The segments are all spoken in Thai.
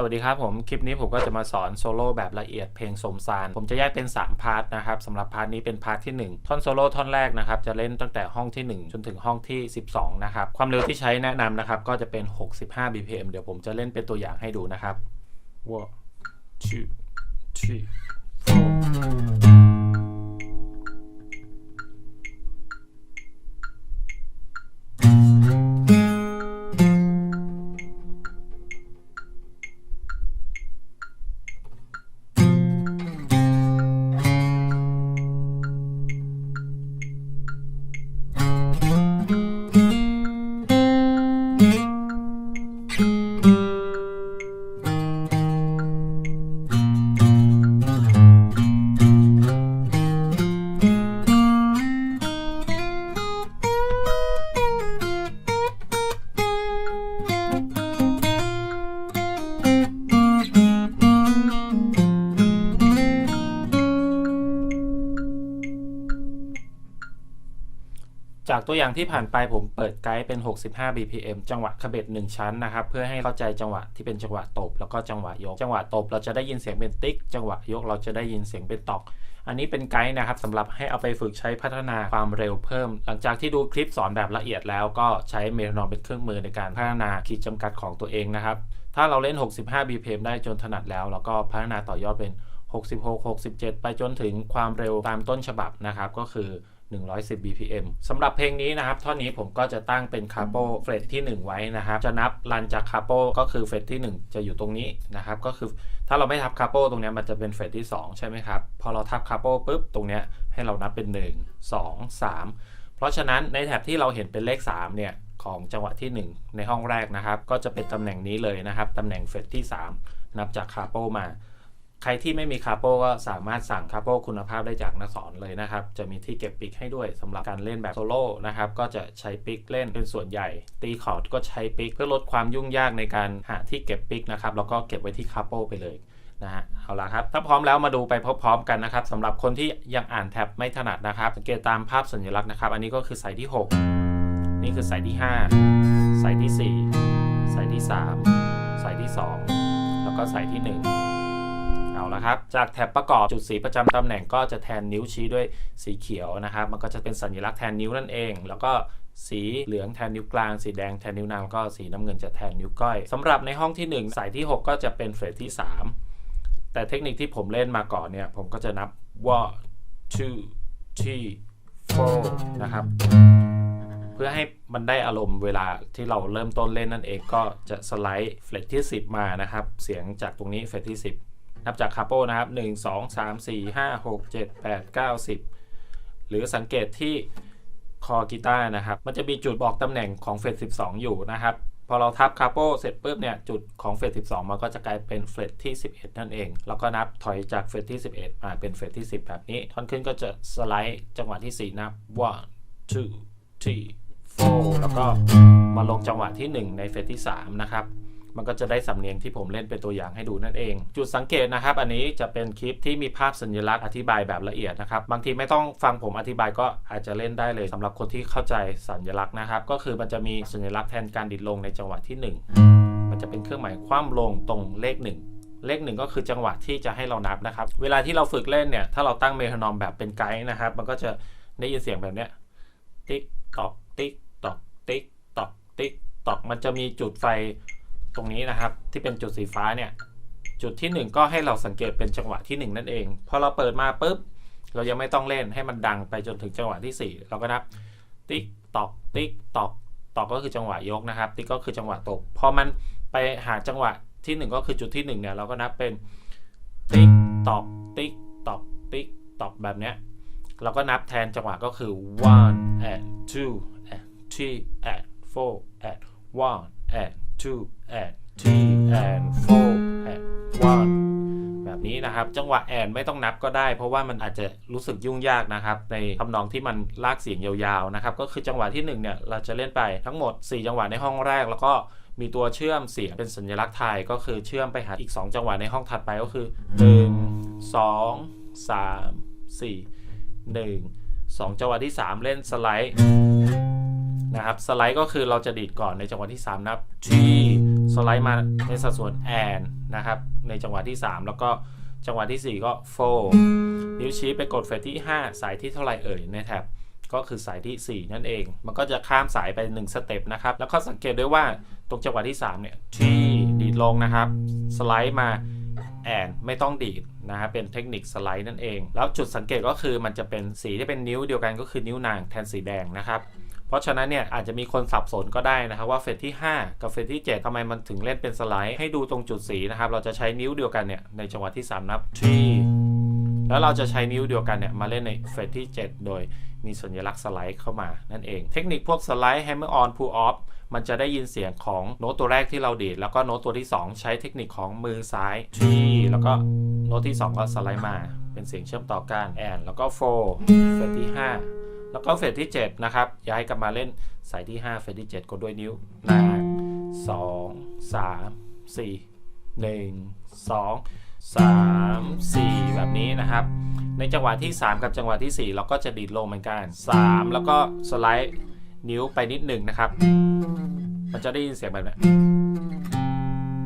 สวัสดีครับผม คลิปนี้ผมก็จะมาสอนโซโล่แบบละเอียดเพลงสมสาร ผมจะแยกเป็น 3 พาร์ทนะครับสำหรับพาร์ทนี้เป็นพาร์ทที่ 1 ท่อนโซโล่ท่อนแรกนะครับ จะเล่นตั้งแต่ห้องที่ 1 จนถึงห้องที่ 12 นะครับ ความเร็วที่ใช้แนะนำนะครับ ก็จะเป็น 65 BPM เดี๋ยวผมจะเล่นเป็นตัวอย่างให้ดูนะครับ one two three four จากตัวอย่างที่ผ่านไปผมเปิดไกด์เป็น 65 BPM จังหวะขบเบ็ด1ชั้นนะครับ เพื่อให้เข้าใจจังหวะที่เป็นจังหวะตบ แล้วก็จังหวะยก จังหวะตบเราจะได้ยินเสียงเป็นติ๊ก จังหวะยกเราจะได้ยินเสียงเป็นตอก อันนี้เป็นไกด์นะครับสำหรับให้เอาไปฝึกใช้พัฒนาความเร็วเพิ่ม หลังจากที่ดูคลิปสอนแบบละเอียดแล้วก็ใช้เมโทรนอมเป็นเครื่องมือในการพัฒนาขีดจำกัดของตัวเองนะครับ ถ้าเราเล่น 65 BPM ได้จนถนัดแล้วเราก็พัฒนาต่อยอดเป็น 66 67 ไปจนถึงความเร็วตามต้นฉบับนะครับก็คือ 110 BPM สำหรับเพลงนี้นะครับท่อนนี้ผมก็จะตั้งเป็นคาโปเฟรตที่ 1 ไว้นะครับจะนับรันจากคาโปก็คือเฟรตที่ 1 จะอยู่ตรงนี้นะครับก็คือถ้าเราไม่ทับคาโปตรงนี้มันจะเป็นเฟรตที่ 2 ใช่ไหมครับ พอเราทับคาโปปุ๊บตรงนี้ให้เรานับเป็น 1 2 3 เพราะฉะนั้นในแถบที่เราเห็นเป็นเลข 3 เนี่ยของจังหวะที่ 1 ในห้องแรกนะครับ ก็จะเป็นตำแหน่งนี้เลยนะครับตำแหน่งเฟรตที่ 3 นับจากคาโปมา ใครที่ไม่มีคาโปก็สามารถสั่งคาโปคุณภาพได้จากนักสอนเลยนะครับ จะมีที่เก็บปิกให้ด้วยสำหรับการเล่นแบบโซโล่นะครับ ก็จะใช้ปิกเล่นเป็นส่วนใหญ่ ตีคอร์ดก็ใช้ปิกเพื่อลดความยุ่งยากในการหาที่เก็บปิกนะครับ แล้วก็เก็บไว้ที่คาโปไปเลยนะฮะเอาละครับ ถ้าพร้อมแล้วมาดูไปพร้อมๆกันนะครับสำหรับคนที่ยังอ่านแท็บไม่ถนัดนะครับสังเกตตามภาพสัญลักษณ์นะครับ อันนี้ก็คือสายที่ 6 นี่คือสายที่ 5 สายที่ 4 สายที่ 3 สายที่ 2 แล้วก็สายที่ 1 เอาละครับ จากแถบประกอบจุดสีประจำตำแหน่งก็จะแทนนิ้วชี้ด้วยสีเขียวนะครับ มันก็จะเป็นสัญลักษณ์แทนนิ้วนั่นเอง แล้วก็สีเหลืองแทนนิ้วกลาง สีแดงแทนนิ้วนางแล้วก็สีน้ำเงินจะแทนนิ้วก้อยสำหรับในห้องที่ 1 สายที่ 6 ก็จะเป็นเฟรตที่ 3 แต่เทคนิคที่ผมเล่นมาก่อนเนี่ย ผมก็จะนับ one two three four นะครับ เพื่อให้มันได้อารมณ์เวลาที่เราเริ่มต้นเล่นนั่นเองก็จะสไลด์เฟรตที่ 10 มานะครับ เสียงจากตรงนี้เฟรตที่ 10 นับจากคาโปนะครับ 1 2 3 4 5 6 7 8 9 10 หรือสังเกตที่คอกีตาร์นะครับ มันจะมีจุดบอกตำแหน่งของเฟรต12 อยู่นะครับ พอเราทับคาโปเสร็จปุ๊บเนี่ย จุดของเฟรต12 มันก็จะกลายเป็นเฟรตที่ 11 นั่นเอง แล้วก็นับถอยจากเฟรตที่ 11 มาเป็นเฟรตที่ 10 แบบนี้ ท่อนขึ้นก็จะสไลด์จังหวะที่ 4 นับ one two three four แล้วก็มาลงจังหวะที่ 1 ในเฟรตที่ 3 นะครับ มันก็จะได้สำเนียงที่ผมเล่นเป็นตัวอย่างให้ดูนั่นเอง จุดสังเกตนะครับ อันนี้จะเป็นคลิปที่มีภาพสัญลักษณ์อธิบายแบบละเอียดนะครับ บางทีไม่ต้องฟังผมอธิบายก็อาจจะเล่นได้เลยสำหรับคนที่เข้าใจสัญลักษณ์นะครับ ก็คือมันจะมีสัญลักษณ์แทนการดิดลงในจังหวะที่ 1 มันจะเป็นเครื่องหมายคว่ำลงตรงเลข 1เลขหนึ่งก็คือจังหวะที่จะให้เรานับนะครับ เวลาที่เราฝึกเล่นเนี่ย ถ้าเราตั้งเมโทรนอมแบบเป็นไกด์นะครับ มันก็จะได้ยินเสียงแบบเนี้ย ติ๊กตอก ติ๊กตอก ติ๊กตอก ติ๊กตอก มันจะมีจุดไฟ ตรงนี้นะครับ ที่เป็นจุดสีฟ้าเนี่ย จุดที่ 1 ก็ให้เราสังเกตเป็นจังหวะที่ 1 นั่นเองพอเราเปิดมาปุ๊บ เรายังไม่ต้องเล่นให้มันดังไปจนถึงจังหวะที่ 4 เราก็นับติ๊กตอกติ๊กตอกตอกก็คือจังหวะยกนะครับ ติ๊กก็คือจังหวะตบพอมันไปหาจังหวะที่ 1 ก็คือจุดที่ 1 เนี่ย เราก็นับเป็นติ๊กตอกติ๊กตอกติ๊กตอกแบบเนี้ยเราก็นับแทนจังหวะก็คือ one and two and three and four and one and two and three and four and one แบบนี้นะครับ จังหวะแอนไม่ต้องนับก็ได้ เพราะว่ามันอาจจะรู้สึกยุ่งยากนะครับ ในทำนองที่มันลากเสียงยาวๆนะครับ ก็คือจังหวะที่1เนี่ยเราจะเล่นไปทั้งหมด 4 จังหวะในห้องแรกแล้วก็มีตัวเชื่อมเสียงเป็นสัญลักษณ์ไทยก็คือเชื่อมไปหาอีก 2 จังหวะในห้องถัดไปก็คือ 1 2 3 4 1 2 จังหวะที่ 3 เล่นสไลด์ นะครับสไลด์ก็คือเราจะดีดก่อนในจังหวะที่ 3 นับที่ไลด์มาในสัดส่วน and นะครับในจังหวะที่ 3 แล้วก็จังหวะที่ 4 ก็ four นิ้วชี้ไปกดเฟรตที่ 5 สายที่เท่าไหร่เอ่ยในแท็บก็คือสายที่ 4 นั่นเอง มันก็จะข้ามสายไป 1 สเต็ปนะครับ แล้วก็สังเกตด้วยว่าตรงจังหวะที่ 3 เนี่ยที่ดีดลงนะครับ สไลด์มาแอนไม่ต้องดีดนะครับเป็นเทคนิคสไลด์นั่นเอง แล้วจุดสังเกตก็คือมันจะเป็นสีที่เป็นนิ้วเดียวกันก็คือนิ้วนางแทนสีแดงนะครับ เพราะฉะนั้นเนี่ยอาจจะมีคนสับสนก็ได้นะครับว่าเฟสที่ 5 กับเฟสที่ 7ทำไมมันถึงเล่นเป็นสไลด์ ให้ดูตรงจุดสีนะครับ เราจะใช้นิ้วเดียวกันเนี่ยในจังหวะที่ 3 นับ 3 แล้วเราจะใช้นิ้วเดียวกันเนี่ยมาเล่นในเฟสที่ 7 โดยมีสัญลักษณ์สไลด์เข้ามานั่นเอง เทคนิคพวกสไลด์ hammer on pull off มันจะได้ยินเสียงของโน้ตตัวแรกที่เราดีด แล้วก็โน้ตตัวที่ 2 ใช้เทคนิคของมือซ้าย3แล้วก็โน้ตที่ 2 ก็สไลด์มา เป็นเสียงเชื่อมต่อกัน and แล้วก็4เฟสที่ 5 แล้วก็เฟสที่ 7 นะครับ ย้ายกลับมาเล่นสายที่ 5 เฟสที่ 7 กดด้วยนิ้วนาง2 3 4 1 2 3 4 แบบนี้นะครับ ในจังหวะที่ 3 กับจังหวะที่ 4 เราก็จะดีดลงเหมือนกัน 3 แล้วก็สไลด์นิ้วไปนิดหนึ่งนะครับ มันจะได้ยินเสียงแบบนี้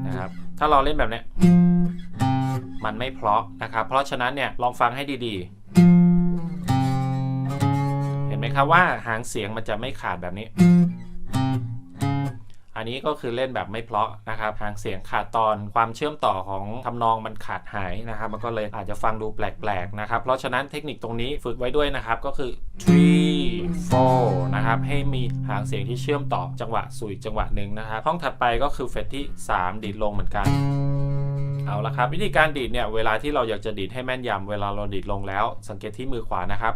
นะครับ ถ้าเราเล่นแบบนี้มันไม่เพราะนะครับ เพราะฉะนั้นเนี่ยลองฟังให้ดีๆ ครับว่าหางเสียงมันจะไม่ขาดแบบนี้ อันนี้ก็คือเล่นแบบไม่เพราะนะครับ หางเสียงขาดตอนความเชื่อมต่อของทำนองมันขาดหายนะครับ มันก็เลยอาจจะฟังดูแปลกๆนะครับ เพราะฉะนั้นเทคนิคตรงนี้ฝึกไว้ด้วยนะครับก็คือ three four นะครับ ให้มีหางเสียงที่เชื่อมต่อจังหวะสู่อีกจังหวะหนึ่งนะครับห้องถัดไปก็คือเฟสที่ 3 ดีดลงเหมือนกันเอาละครับ วิธีการดีดเนี่ย เวลาที่เราอยากจะดีดให้แม่นยำเวลาเราดีดลงแล้ว สังเกตที่มือขวานะครับ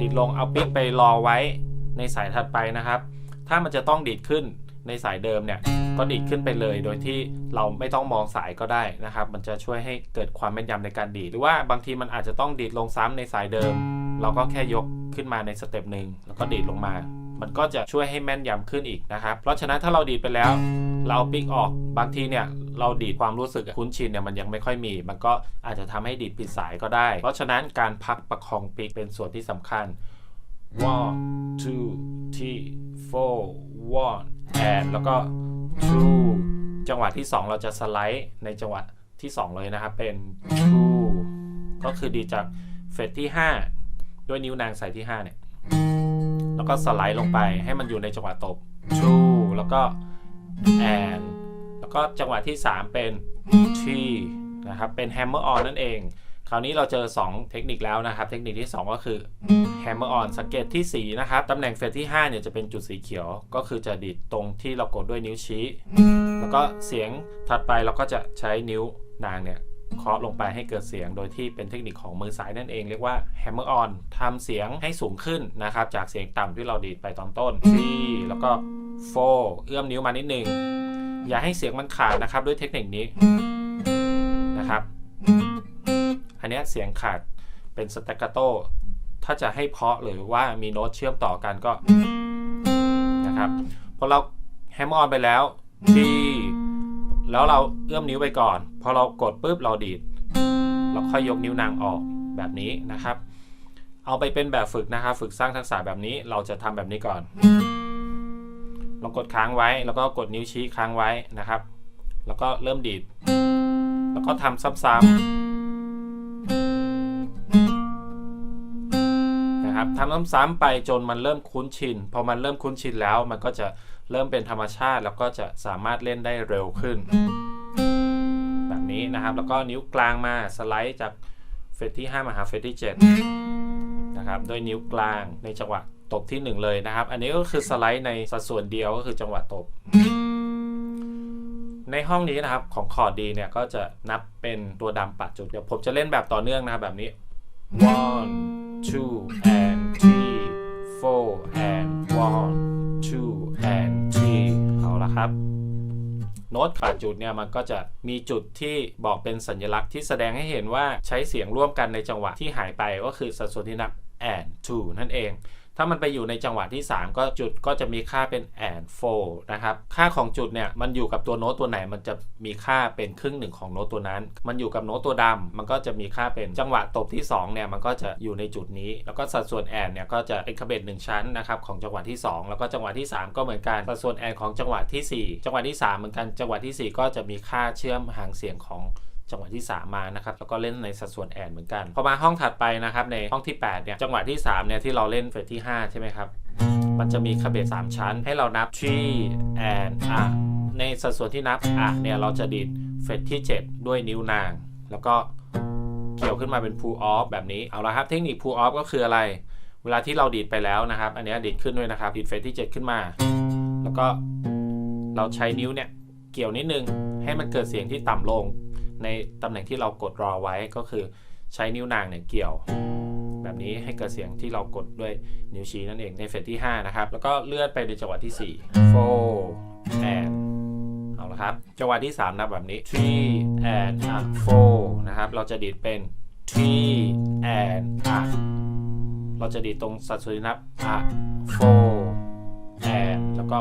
ดีดลงเอาปิ๊กไปรอไว้ในสายถัดไปนะครับ ถ้ามันจะต้องดีดขึ้นในสายเดิมเนี่ยก็ดีดขึ้นไปเลย โดยที่เราไม่ต้องมองสายก็ได้นะครับ มันจะช่วยให้เกิดความแม่นยำในการดีดหรือว่าบางทีมันอาจจะต้องดีดลงซ้ำในสายเดิม เราก็แค่ยกขึ้นมาในสเต็ปหนึ่งแล้วก็ดีดลงมา มันก็จะช่วยให้แม่นยำขึ้นอีกนะครับเพราะฉะนั้นถ้าเราดีดไปแล้ว เราปิกออกบางทีเนี่ยเราดีดความรู้สึกคุ้นชินเนี่ยมันยังไม่ค่อยมี มันก็อาจจะทำให้ดีดผิดสายก็ได้ เพราะฉะนั้นการพักประคองปิกเป็นส่วนที่สำคัญ one two three four one and แล้วก็ two จังหวะที่ 2 เราจะสไลด์ในจังหวะที่ 2 เลยนะครับ เป็น two ก็คือดีจากเฟสที่ 5 ด้วยนิ้วนางสายที่ 5 เนี่ย แล้วก็สไลด์ลงไปให้มันอยู่ในจังหวะตบ two แล้วก็ and แล้วก็จังหวะที่ 3 เป็น three นะครับเป็น hammer on นั่นเอง คราวนี้เราเจอ 2 เทคนิคแล้วนะครับ เทคนิคที่ 2 ก็คือ hammer on สังเกตที่ 4 นะครับ ตำแหน่งเฟสที่ 5 เนี่ยจะเป็นจุดสีเขียว ก็คือจะดีดตรงที่เรากดด้วยนิ้วชี้ แล้วก็เสียงถัดไปเราก็จะใช้นิ้วนางเนี่ย เคาะลงไปให้เกิดเสียง โดยที่เป็นเทคนิคของมือซ้ายนั่นเองเรียกว่า hammer on ทำเสียงให้สูงขึ้นนะครับ จากเสียงต่ำที่เราดีดไปตอนต้น three แล้วก็ four เอื้อมนิ้วมานิดนึง อย่าให้เสียงมันขาดนะครับด้วยเทคนิคนี้นะครับ อันนี้เสียงขาดเป็นสเตกาโตถ้าจะให้เพาะหรือว่ามีโน้ตเชื่อมต่อกันก็นะครับพอเราแฮมออนไปแล้วที่ แล้วเราเอื้อมนิ้วไปก่อน พอเรากดปุ๊บเราดีด เราค่อยยกนิ้วนางออกแบบนี้นะครับ เอาไปเป็นแบบฝึกนะครับ ฝึกสร้างทักษะแบบนี้ เราจะทำแบบนี้ก่อน เรากดค้างไว้ แล้วก็กดนิ้วชี้ค้างไว้นะครับ แล้วก็เริ่มดีด แล้วก็ทำซ้ำๆนะครับทำซ้ำๆไปจนมันเริ่มคุ้นชิน พอมันเริ่มคุ้นชินแล้วมันก็จะ เริ่มเป็นธรรมชาติแล้วก็จะสามารถเล่นได้เร็วขึ้น แบบนี้นะครับแล้วก็นิ้วกลางมาสไลด์จากเฟสที่ 5 มาหาเฟสที่ 7 นะครับโดยนิ้วกลางในจังหวะตบที่ 1 เลยนะครับ อันนี้ก็คือสไลด์ในสัดส่วนเดียวก็คือจังหวะตบ ในห้องนี้นะครับของคอร์ดดีเนี่ยก็จะนับเป็นตัวดำปัดจุดเดี๋ยวผมจะเล่นแบบต่อเนื่องนะครับแบบนี้ one two and three four and one two เอาละครับโน้ตขาดจุดเนี่ยมันก็จะมีจุดที่บอกเป็นสัญลักษณ์ที่แสดงให้เห็นว่าใช้เสียงร่วมกันในจังหวะที่หายไปก็คือสัดส่วนที่นับ and two นั่นเอง ถ้ามันไปอยู่ในจังหวะที่ 3 ก็จุดก็จะมีค่าเป็น and f o นะครับ ค่าของจุดเนี่ยมันอยู่กับตัวโน้ตตัวไหน มันจะมีค่าเป็นครึ่งหนึ่งของโน้ตตัวนั้น มันอยู่กับโน้ตตัวดำมันก็จะมีค่าเป็นจังหวะตบที่2เนี่ยมันก็จะอยู่ในจุดนี้ แล้วก็สัดส่วน and เนี่ยก็จะเป็นคาเบตหนึ่งชั้นนะครับของจังหวะที่ 2 แล้วก็จังหวะที่ 3 ก็เหมือนกันสัดส่วน and ของจังหวะที่ 4 จังหวะที่ 3 เหมือนกันจังหวะที่ 4 ก็จะมีค่าเชื่อมหางเสียงของ จังหวะที่ 3 มานะครับแล้วก็เล่นในสัดส่วนแอนเหมือนกันพอมาห้องถัดไปนะครับในห้องที่8เนี่ยจังหวะที่3เนี่ยที่เราเล่นเฟสที่ 5 ใช่ไหมครับมันจะมีคาเบต3ชั้น ให้เรานับ three and อะในสัดส่วนที่นับอะเนี่ยเราจะดีดเฟสที่ 7 ด้วยนิ้วนาง แล้วก็เกี่ยวขึ้นมาเป็น pull off แบบนี้เอาละครับเทคนิค pull off ก็คืออะไร เวลาที่เราดีดไปแล้วนะครับ อันนี้ดีดขึ้นด้วยนะครับดีดเฟสที่ 7 ขึ้นมา แล้วก็เราใช้นิ้วเนี่ยเกี่ยวนิดนึงให้มันเกิดเสียงที่ต่ำลง ในตำแหน่งที่เรากดรอไว้ก็คือใช้นิ้วนางเนี่ยเกี่ยว แบบนี้ให้เกิดเสียงที่เรากดด้วยนิ้วชี้นั่นเองในเฟสที่ 5 นะครับ แล้วก็เลื่อนไปในจังหวะที่ 4 four and เอาละครับจังหวะที่ 3 นับแบบนี้ three and a four นะครับ เราจะดีดเป็น three and a เราจะดีดตรงสัดส่วนนับ a four and แล้วก็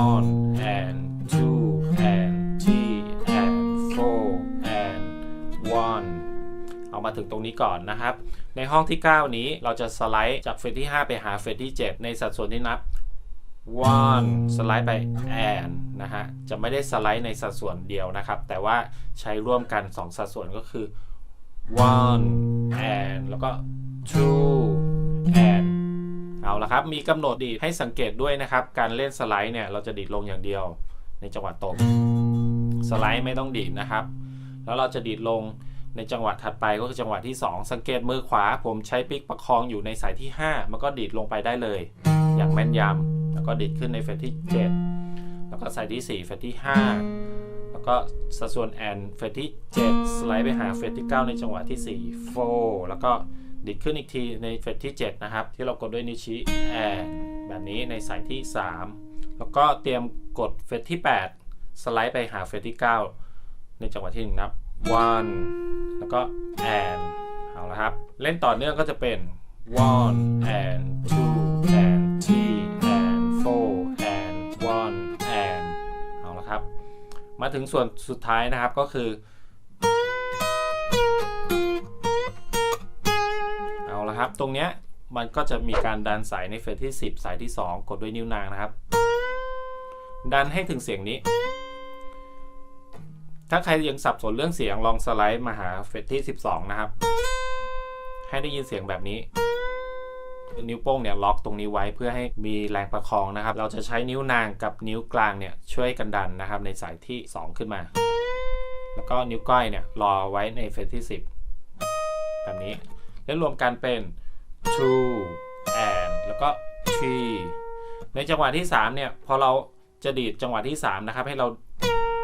one and two one เอามาถึงตรงนี้ก่อนนะครับ ในห้องที่ 9 นี้เราจะสไลด์จากเฟสที่ 5 ไปหาเฟสที่ 7 ในสัดส่วนที่นับ one สไลด์ไป and นะฮะ จะไม่ได้สไลด์ในสัดส่วนเดียวนะครับ แต่ว่าใช้ร่วมกัน 2 สัดส่วนก็คือ one and แล้วก็ two and เอาละครับ มีกำหนดดีดให้สังเกตด้วยนะครับ การเล่นสไลด์เนี่ย เราจะดีดลงอย่างเดียวในจังหวะตบ สไลด์ไม่ต้องดีดนะครับ แล้วเราจะดีดลงในจังหวะถัดไปก็คือจังหวะที่ 2 สังเกตมือขวา ผมใช้ปิกประคองอยู่ในสายที่ 5 มันก็ดีดลงไปได้เลย อย่างแม่นยำแล้วก็ดีดขึ้นในเฟสที่ 7 แล้วก็สายที่ 4 เฟสที่ 5 แล้วก็สัดส่วนแอนเฟสที่ 7 สไลด์ไปหาเฟสที่ 9 ในจังหวะที่4 4แล้วก็ดีดขึ้นอีกทีในเฟสที่ 7 นะครับ ที่เรากดด้วยนิ้วชี้แอนแบบนี้ในสายที่ 3 แล้วก็เตรียมกดเฟสที่ 8 สไลด์ไปหาเฟสที่ 9 ในจังหวะที่1นับ one แล้วก็ and เอาละครับ เล่นต่อเนื่องก็จะเป็น one and two and three and four and one and เอาละครับ มาถึงส่วนสุดท้ายนะครับก็คือ เอาละครับ ตรงเนี้ยมันก็จะมีการดันสายในเฟสที่ 10 สายที่ 2 กดด้วยนิ้วนางนะครับ ดันให้ถึงเสียงนี้ ถ้าใครยังสับสนเรื่องเสียงลองสไลด์มาหาเฟสที่ 12 นะครับ ให้ได้ยินเสียงแบบนี้ นิ้วโป้งเนี่ยล็อกตรงนี้ไว้เพื่อให้มีแรงประคองนะครับ เราจะใช้นิ้วนางกับนิ้วกลางเนี่ยช่วยกันดันนะครับ ในสายที่ 2 ขึ้นมา แล้วก็นิ้วก้อยเนี่ยรอไว้ในเฟสที่ 10 แบบนี้ แล้วรวมกันเป็น two and แล้วก็ three ในจังหวะที่ 3 เนี่ย พอเราจะดีดจังหวะที่ 3 นะครับ ให้เรา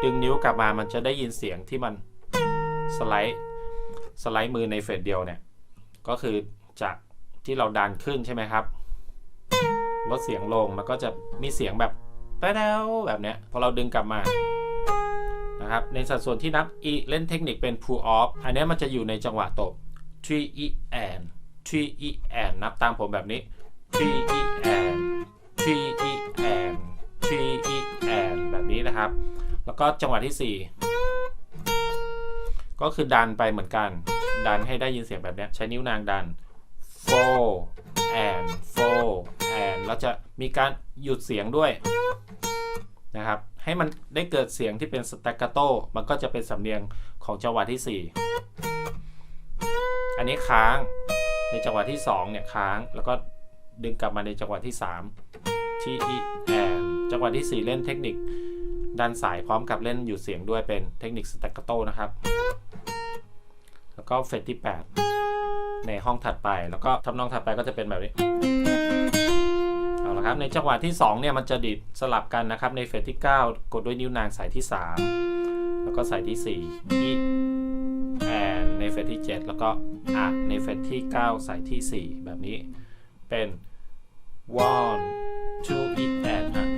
ดึงนิ้วกลับมามันจะได้ยินเสียงที่มันสไลด์สไลด์มือในเฟสเดียวเนี่ย ก็คือจากที่เราดันขึ้นใช่ไหมครับ ลดเสียงลงมันก็จะมีเสียงแบบแป๊วแบบเนี้ยพอเราดึงกลับมานะครับในสัดส่วนที่นับ e เล่นเทคนิคเป็น pull off อันนี้มันจะอยู่ในจังหวะตบ three e and three e and นับตามผมแบบนี้ three e and three e and three e and แบบนี้นะครับ แล้วก็จังหวะที่ 4 ก็คือดันไปเหมือนกัน ดันให้ได้ยินเสียงแบบนี้ใช้นิ้วนางดัน four and four and แล้วจะมีการหยุดเสียงด้วยนะครับ ให้มันได้เกิดเสียงที่เป็น staccato มันก็จะเป็นสำเนียงของจังหวะที่ 4 อันนี้ค้างในจังหวะที่ 2 เนี่ยค้างแล้วก็ดึงกลับมาในจังหวะที่ 3 ที่ e and จังหวะที่ 4 เล่นเทคนิค ดันสายพร้อมกับเล่นหยุดเสียงด้วยเป็นเทคนิคส t ต c ก a โตนะครับ แล้วก็เฟสที่ 8 ในห้องถัดไป แล้วก็ทำนองถัดไปก็จะเป็นแบบนี้ เอาละครับ ในจังหวะที่ 2 เนี่ยมันจะดีดสลับกันนะครับ ในเฟสที่ 9 กดด้วยนิ้วนางสายที่ 3 แล้วก็สายที่4 e and ในเฟสที่ 7 แล้วก็ a ในเฟสที่ 9 สายที่ 4 แบบนี้ เป็น one two e and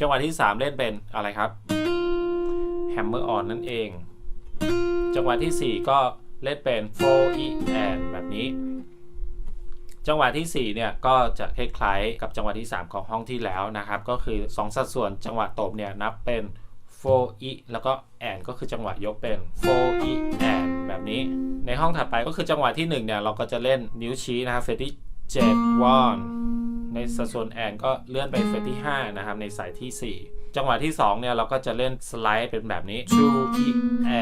จังหวะที่ 3 เล่นเป็นอะไรครับ hammer on นั่นเอง จังหวะที่ 4 ก็เล่นเป็น four e and แบบนี้ จังหวะที่ 4 เนี่ย ก็จะคล้ายๆกับจังหวะที่ 3 ของห้องที่แล้วนะครับ ก็คือ 2 สัดส่วนจังหวะตบเนี่ย นับเป็น4 e แล้วก็ and ก็คือจังหวะยกเป็น4 e and แบบนี้ ในห้องถัดไปก็คือจังหวะที่ 1 เนี่ย เราก็จะเล่นนิ้วชี้นะครับเฟรที่7 one ในสัดส่วน and ก็เลื่อนไปเฟรที่ 5 นะครับ ในสายที่ 4 จังหวะที่ 2 เนี่ย เราก็จะเล่นสไลด์เป็นแบบนี้ two e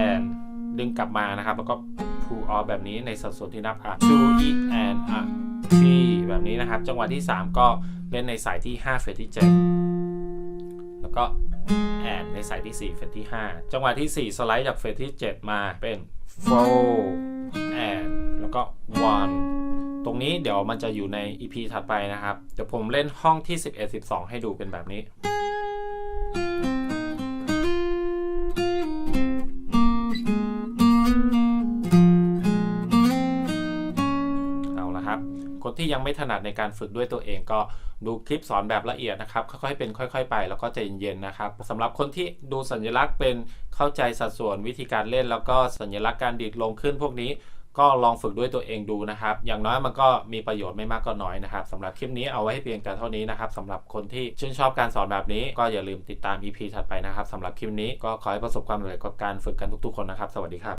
and ดึงกลับมานะครับ แล้วก็ pull off แบบนี้ในสัดส่วนที่นับอะ two e and อะทีแบบนี้นะครับ จังหวะที่ 3 ก็เล่นในสายที่ 5 เฟรที่ 7 แล้วก็แอนในสายที่ 4 เฟรที่ 5 จังหวะที่ 4 สไลด์จากเฟรที่ 7 มาเป็น four and แล้วก็ one ตรงนี้เดี๋ยวมันจะอยู่ใน EP ถัดไปนะครับ เดี๋ยวผมเล่นห้องที่ 11 12 ให้ดูเป็นแบบนี้เอาละครับคนที่ยังไม่ถนัดในการฝึกด้วยตัวเองก็ดูคลิปสอนแบบละเอียดนะครับ ค่อยๆเป็นค่อย ๆ ไปแล้วก็ใจเย็นๆนะครับสำหรับคนที่ดูสัญลักษณ์เป็นเข้าใจสัดส่วนวิธีการเล่น แล้วก็สัญลักษณ์การดีดลงขึ้นพวกนี้ ก็ลองฝึกด้วยตัวเองดูนะครับ อย่างน้อยมันก็มีประโยชน์ไม่มากก็น้อยนะครับสำหรับคลิปนี้เอาไว้ให้เพียงแต่เท่านี้นะครับสำหรับคนที่ชื่นชอบการสอนแบบนี้ ก็อย่าลืมติดตาม EP ถัดไปนะครับสำหรับคลิปนี้ก็ขอให้ประสบความสำเร็จกับการฝึกกันทุกๆคนนะครับ สวัสดีครับ